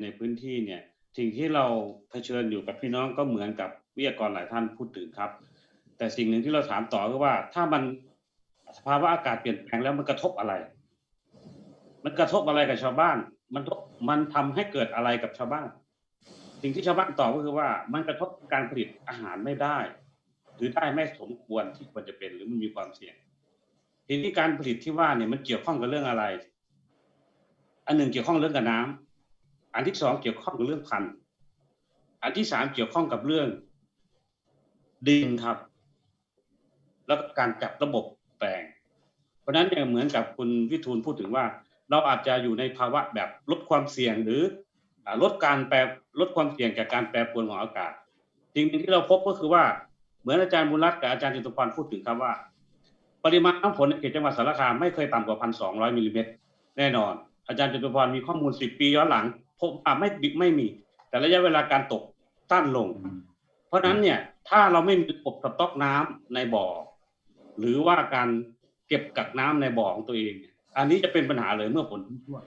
ในพื้นที่เนี่ยสิ่งที่เราเผชิญอยู่กับพี่น้องก็เหมือนกับวิทยากรหลายท่านพูดถึงครับ แต่สิ่งหนึ่งที่เราถามต่อคือว่า ถ้ามันสภาวะอากาศเปลี่ยนแปลงแล้วมันกระทบอะไร มันกระทบอะไรกับชาวบ้าน มันมันทำให้เกิดอะไรกับชาวบ้าน สิ่งที่ชาวบ้านตอบก็คือว่า มันกระทบการผลิตอาหารไม่ได้ หรือได้ไม่สมควรที่ควรจะเป็นหรือมันมีความเสี่ยง ทีนี้การผลิตที่ว่าเนี่ยมันเกี่ยวข้องกับเรื่องอะไร อันหนึ่งเกี่ยวข้องเรื่องกับน้ำ อันที่สองเกี่ยวข้องกับเรื่องพันธุ์อันที่สามเกี่ยวข้องกับเรื่องดินครับ แล้วก็การจับระบบแปลง เพราะฉะนั้นเนี่ยเหมือนกับคุณวิทูลพูดถึงว่า เราอาจจะอยู่ในภาวะแบบลดความเสี่ยงหรือลดการแปรลดความเสี่ยงจากการแปรปรวนของอากาศสิ่งหนึ่งที่เราพบก็คือว่าเหมือนอาจารย์บุญรัตน์กับอาจารย์จิตุพรพูดถึงครับว่า ปริมาณน้ำฝนในเขตจังหวัดสารคามไม่เคยต่ำกว่าพันสองร้อยมิลลิเมตรแน่นอน อาจารย์จตุพรมีข้อมูลสิบปีย้อนหลังพบอ่าไม่ไม่มี แต่ระยะเวลาการตกสั้นลง เพราะฉะนั้นเนี่ยถ้าเราไม่มีระบบสต็อกน้ำในบ่อ หรือว่าการเก็บกักน้ำในบ่อของตัวเอง อันนี้จะเป็นปัญหาเลยเมื่อฝนทิ้งช่วง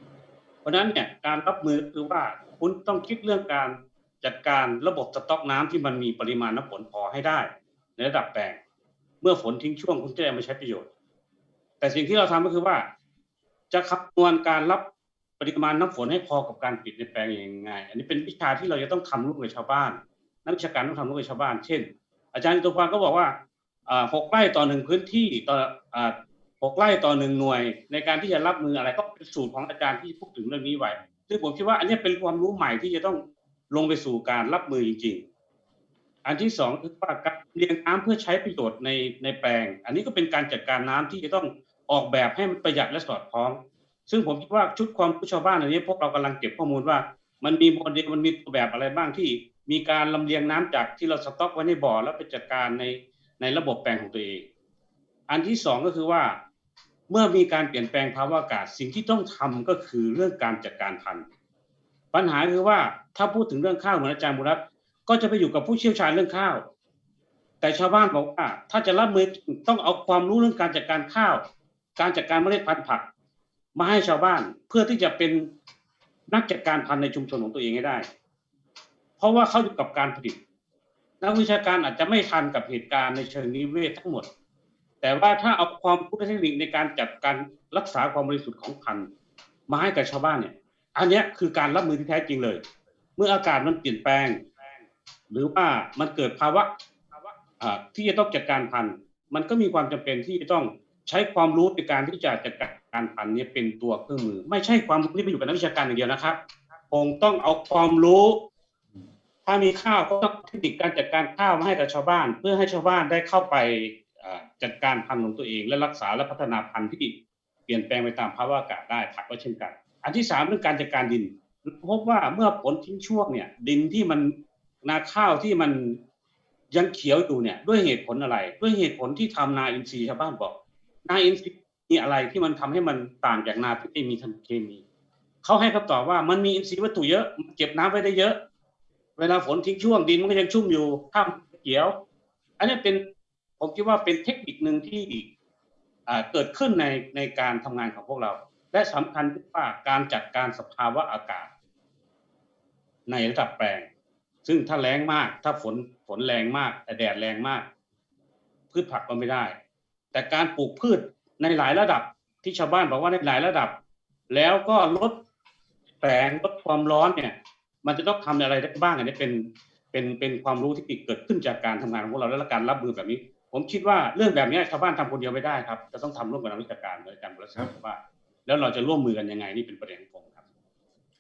เพราะฉะนั้นเนี่ยการรับมือคือว่าคุณต้องคิดเรื่องการจัดการระบบสต็อกน้ำที่มันมีปริมาณน้ำฝนพอให้ได้ ในระดับแปลง เมื่อฝนทิ้งช่วงคุณจะได้มาใช้ประโยชน์ แต่สิ่งที่เราทำก็คือว่า จะคำนวณการรับปริมาณน้ำฝนให้พอกับการปิดในแปลงยังไง อันนี้เป็นวิชาที่เราจะต้องทำร่วมกับชาวบ้าน นักวิชาการต้องทำร่วมกับชาวบ้าน เช่น อาจารย์ตุพรก็บอกว่าหกไร่ต่อหนึ่งพื้นที่ต่อหกไร่ต่อหนึ่งหน่วย ในการที่จะรับมืออะไรก็เป็นสูตรของอาจารย์ที่พูดถึงเรื่องนี้ไว้ ซึ่งผมคิดว่าอันนี้เป็นความรู้ใหม่ที่จะต้องลงไปสู่การรับมือจริง ๆ อันที่สองคือว่าการเลี้ยงน้ำเพื่อใช้ประโยชน์ในในแปลง อันนี้ก็เป็นการจัดการน้ำที่จะต้อง ออกแบบให้มันประหยัดและสอดคล้อง ซึ่งผมคิดว่าชุดความรู้ชาวบ้านอันนี้พวกเรากำลังเก็บข้อมูลว่า มันมีโมเดลมันมีตัวแบบอะไรบ้างที่ มีการลำเลียงน้ำจากที่เราสต็อกไว้ในบ่อแล้วไปจัดการในในระบบแปลงของตัวเอง อันที่สองก็คือว่าเมื่อมีการเปลี่ยนแปลงภาวะอากาศสิ่งที่ต้องทำก็คือเรื่องการจัดการพันธุ์ปัญหาคือว่าถ้าพูดถึงเรื่องข้าวเหมือนอาจารย์บุรัตก็จะไปอยู่กับผู้เชี่ยวชาญเรื่องข้าว แต่ชาวบ้านบอกว่าถ้าจะรับมือต้องเอาความรู้เรื่องการจัดการข้าว การจัดการเมล็ดพันธุ์ผัก มาให้ชาวบ้านเพื่อที่จะเป็นนักจัดการพันธุ์ในชุมชนของตัวเองให้ได้ เพราะว่าเขาอยู่กับการผลิต นักวิชาการอาจจะไม่ทันกับเหตุการณ์ในเชิงนิเวศทั้งหมด แต่ว่าถ้าเอาความรู้เทคนิคในการจัดการรักษาความบริสุทธิ์ของพันธุ์มาให้กับชาวบ้านเนี่ย อันนี้คือการรับมือที่แท้จริงเลย เมื่ออากาศมันเปลี่ยนแปลง หรือว่ามันเกิดภาวะที่จะต้องจัดการพันธุ์ มันก็มีความจำเป็นที่จะต้อง ใช้ความรู้ในการที่จะจัดการพันธุ์นี้เป็นตัวเครื่องมือ ไม่ใช่ความรู้ที่ไปอยู่กับนักวิชาการอย่างเดียวนะครับคงต้องเอาความรู้ ถ้ามีข้าวก็ต้องเทคนิคการจัดการข้าวมาให้กับชาวบ้าน เพื่อให้ชาวบ้านได้เข้าไปจัดการพันธุ์ของตัวเอง และรักษาและพัฒนาพันธุ์ที่เปลี่ยนแปลงไปตามภาวะอากาศได้ผักก็เช่นกัน อันที่สามเรื่องการจัดการดินพบว่าเมื่อผลทิ้งช่วงเนี่ย ดินที่มันนาข้าวที่มันยังเขียวอยู่เนี่ย ด้วยเหตุผลอะไร ด้วยเหตุผลที่ทำนาอินทรีย์ชาวบ้านบอก นาอินทรีย์มีอะไรที่มันทำให้มันต่างจากนาที่ไม่มีทางเคมีเขาให้คำตอบว่ามันมีอินทรีย์วัตถุเยอะเก็บน้ำไว้ได้เยอะ เวลาฝนทิ้งช่วงดินมันก็ยังชุ่มอยู่ข้ามเขียว อันนี้เป็นผมคิดว่าเป็นเทคนิคหนึ่งที่เกิดขึ้นในในการทำงานของพวกเรา และสำคัญที่ว่าการจัดการสภาวะอากาศ ในระดับแปลง ซึ่งถ้าแรงมาก ถ้าฝนฝนแรงมากแต่แดดแรงมาก พืชผักก็ไม่ได้ แต่การปลูกพืชในหลายระดับที่ชาวบ้านบอกว่าในหลายระดับ แล้วก็ลดแสงลดความร้อนเนี่ย มันจะต้องทำอะไรได้บ้างอันนี้เป็นเป็นเป็นความรู้ที่เกิดขึ้นจากการทำงานของพวกเราและการรับมือแบบนี้ ผมคิดว่าเรื่องแบบนี้ชาวบ้านทำคนเดียวไม่ได้ครับจะต้องทำร่วมกับนักวิชาการโดยการบริษัทว่า แล้วเราจะร่วมมือกันยังไงนี่เป็นประเด็นของ